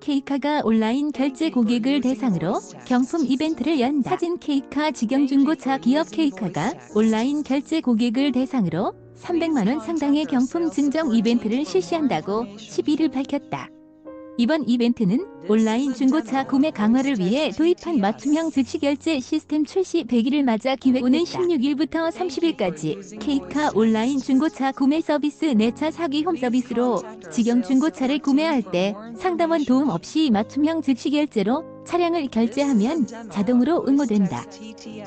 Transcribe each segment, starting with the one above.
케이카가 온라인 결제 고객을 대상으로 경품 이벤트를 연다. 사진 케이카 직영중고차 기업 케이카가 온라인 결제 고객을 대상으로 300만원 상당의 경품 증정 이벤트를 실시한다고 11일 밝혔다. 이번 이벤트는 온라인 중고차 구매 강화를 위해 도입한 맞춤형 즉시 결제 시스템 출시 100일을 맞아 기획 오는 16일부터 30일까지 케이카 온라인 중고차 구매 서비스 내차 사기 홈 서비스로 직영 중고차를 구매할 때 상담원 도움 없이 맞춤형 즉시 결제로 차량을 결제하면 자동으로 응모된다.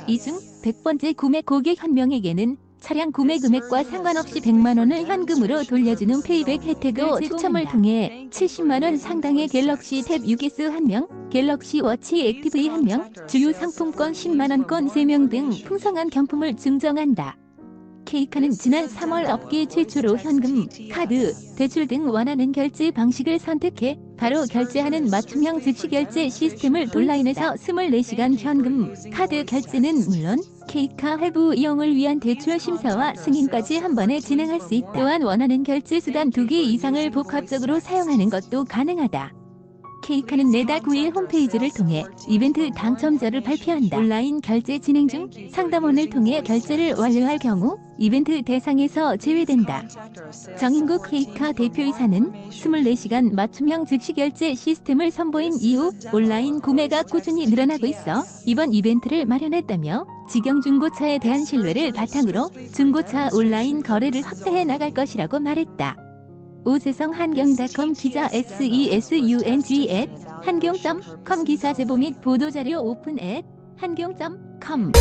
이 중 100번째 구매 고객 한 명에게는 차량 구매 금액과 상관없이 100만 원을 현금으로 돌려주는 페이백 혜택도 추첨을 통해 70만 원 상당의 갤럭시 탭 6S 1명, 갤럭시 워치 액티브 1명, 주요 상품권 10만 원권 3명 등 풍성한 경품을 증정한다. 케이카는 지난 3월 업계 최초로 현금, 카드, 대출 등 원하는 결제 방식을 선택해 바로 결제하는 맞춤형 즉시 결제 시스템을 온라인에서 24시간 현금, 카드 결제는 물론 케이카 할부 이용을 위한 대출 심사와 승인까지 한 번에 진행할 수 있다. 또한 원하는 결제 수단 두 개 이상을 복합적으로 사용하는 것도 가능하다. 내달 9일 홈페이지를 통해 이벤트 당첨자를 발표한다. 온라인 결제 진행 중 상담원을 통해 결제를 완료할 경우 이벤트 대상에서 제외된다. 정인국 케이카 대표이사는 24시간 맞춤형 즉시 결제 시스템을 선보인 이후 온라인 구매가 꾸준히 늘어나고 있어 이번 이벤트를 마련했다며 직영 중고차에 대한 신뢰를 바탕으로 중고차 온라인 거래를 확대해 나갈 것이라고 말했다. 오세성 한경닷컴 기자 SESUNG 앱 한경.com 기사 제보 및 보도자료 오픈 앱 한경.com